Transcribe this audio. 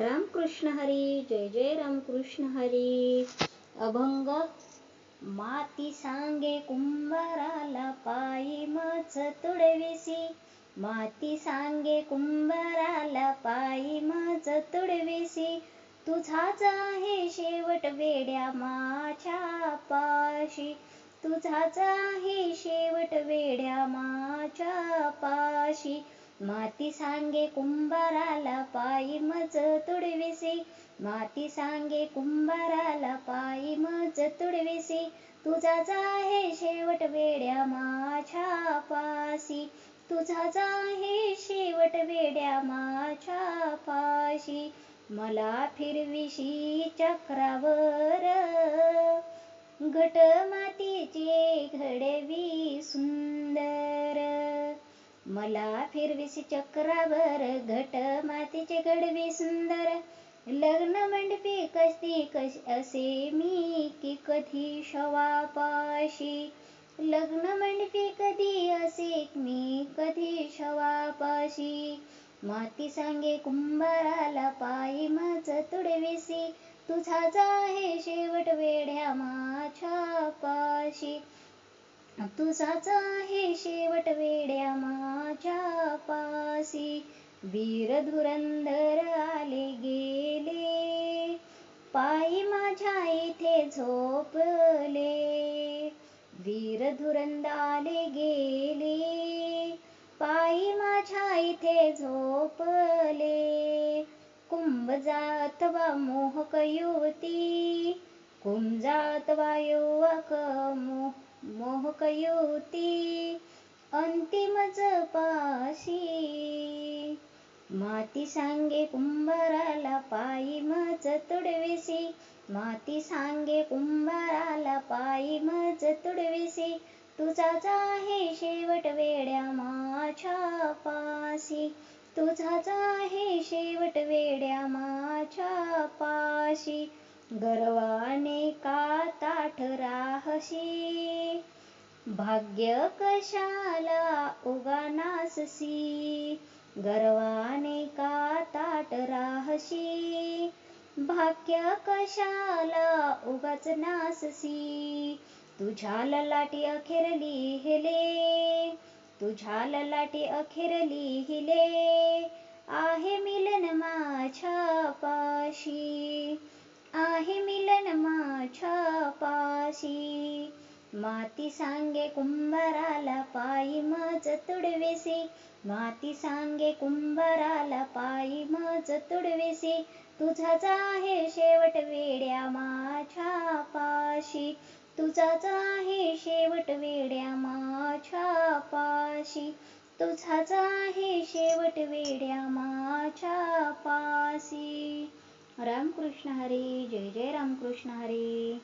रामकृष्ण हरी जय जय रामकृष्ण हरी. अभंग माती सांगे कुंभाराला पायी मच तुडविसी. माती सांगे कुंभाराला पायी मच तुडविसी. तुझाच आहे शेवट वेड्या माझ्या पाशी. तुझाच आहे शेवट वेड्या माझ्या पाशी. माती सांगे कुंभाराला पायी मज तुडविसी. माती सांगे कुंभाराला पायी मज तुडविसी. तुझा आहे शेवट वेड्या माझ्या पाशी. तुझा आहे शेवट वेड्या माझ्या पाशी. मला फिरविशी चक्रावर. घट मातीचे घडवी सुंदर मला फिरविसी चक्रावर घट मातीचे घडवी सुंदर. लग्न मंडपी कशी कश असे मी की कधी शवापाशी. लग्न मंडपी कधी असे मी कधी शवापाशी. माती सांगे कुंभाराला पायी मज तुडविसी तुझाच आहे शेवट वेड्या माझ्या पाशी तुझाच आहे शेवट वेड्या माझ्या पासी. वीर धुरंधर आले गेले. पायी माझ्या इथे झोपले. वीर धुरंद आले गेले. पायी माझ्या इथे झोपले. कुंभ जात वा मोहक युवती. कुंभ जात वा युवक मोह मोहक युती अंतिम पाशी माती सांगे कुंभाराला पायी मज तुडविसी. माती सांगे कुंभाराला पायी मज तुडविसी. तुझाच आहे शेवट वेड्या माझ्या पाशी. तुझाच आहे शेवट वेड्या माझ्या पाशी. गर्वाने का ताठ राहशी? भाग्य कशाला उगानाससी गर्वाने का ताट राहशी? भाग्य कशाला उगाच नाससी तुझ्या ललाटी अखेर लिहिले. तुझ्या ललाटी अखेर लिहिले. आहे मिलन माझ्या पाशी. माती सांगे कुंभाराला पायी मज तुडवेसे. माती सांगे कुंभाराला पायी मज तुडवेसे. तुझाच आहे शेवट वेड्या माझ्या पाशी. तुझाच आहे शेवट वेड्या माझ्या पाशी. तुझाच आहे शेवट वेड्या माझ्या पाशी. रामकृष्ण हरी जय जय रामकृष्ण हरी.